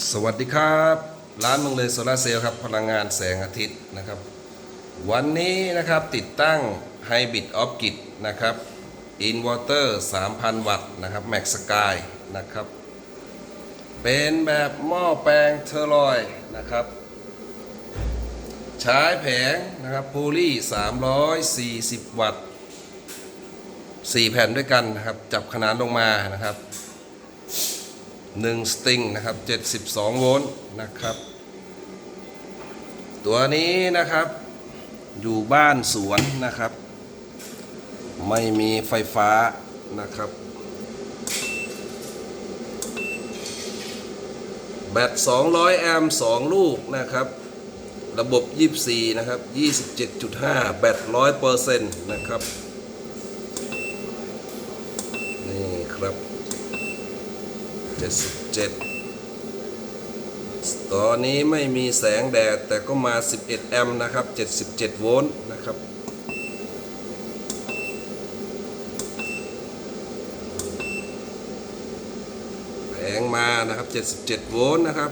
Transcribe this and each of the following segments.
สวัสดีครับ ร้านเมืองเลยโซลาเซลล์ครับพลังงานแสงอาทิตย์นะครับ วันนี้นะครับติดตั้งไฮบริดออฟกิดนะครับอินเวอร์เตอร์3,000 วัตต์นะครับแม็กสกายนะครับ เป็นแบบหม้อแปลงเทอร์ลอยนะครับ ใช้แผงนะครับโพลี340 วัตต์ 4 แผ่นด้วยกันนะครับ จับขนานลงมานะครับ 1 สตริงนะครับ 72 โวลต์นะครับ ตัวนี้นะครับอยู่บ้านสวนนะครับ ไม่มีไฟฟ้านะครับ แบต 200 แอมป์ 2 ลูกนะครับ ระบบ 24 นะครับ 27.5 แบต 100%นะครับ นี่ครับ 77ตอนนี้ไม่มีแสงแดดแต่ก็มา 11 แอมป์นะครับ 77 โวลต์นะครับ แผงมานะครับ 77 โวลต์นะครับ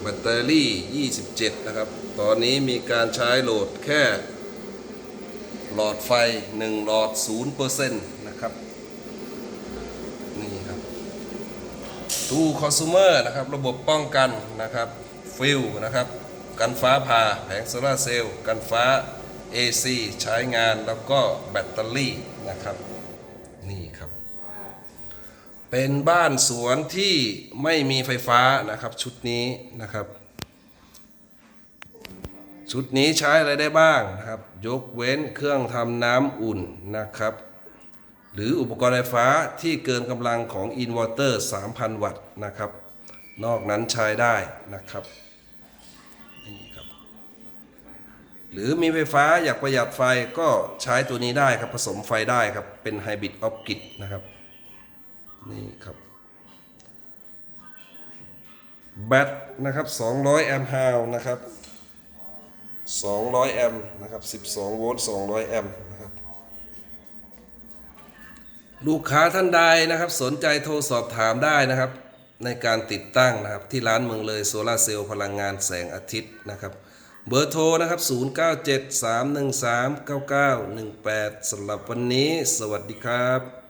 แบตเตอรี่ 27 นะครับ ตอนนี้มีการใช้โหลดแค่ หลอดไฟ 1 หลอด 0%นะครับ นี่ครับ ตู้คอน sumer นะครับระบบป้องกันนะครับฟิลนะครับกันฟ้าผ่าแผงโซลาเซลล์กันฟ้า AC ใช้งานแล้วก็แบตเตอรี่นะครับนี่ครับ เป็นบ้านสวนที่ไม่มีไฟฟ้านะครับชุดนี้นะครับ ชุดนี้ใช้อะไรได้บ้างนะครับ ยกเว้นเครื่องทำน้ำอุ่นนะครับ หรืออุปกรณ์ไฟฟ้าที่เกินกำลังของอินเวอร์เตอร์ 3,000 วัตต์นะครับ นอกนั้นใช้ได้นะครับนี่ครับ หรือมีไฟฟ้าอยากประหยัดไฟก็ใช้ตัวนี้ได้ครับ ผสมไฟได้ครับ เป็นไฮบริดออฟกิดนะครับ นี่ครับ แบตนะครับ 200 แอมป์ฮาวนะครับ 200 แอมป์นะครับ 12 โวลต์ 200 แอมป์นะ ลูกค้าท่านใดนะครับ สนใจโทรสอบถามได้นะครับ ในการติดตั้งนะครับ ที่ร้านเมืองเลยโซลาเซลล์พลังงานแสงอาทิตย์นะครับ เบอร์โทรนะครับ 0973139918สำหรับวันนี้ สวัสดีครับ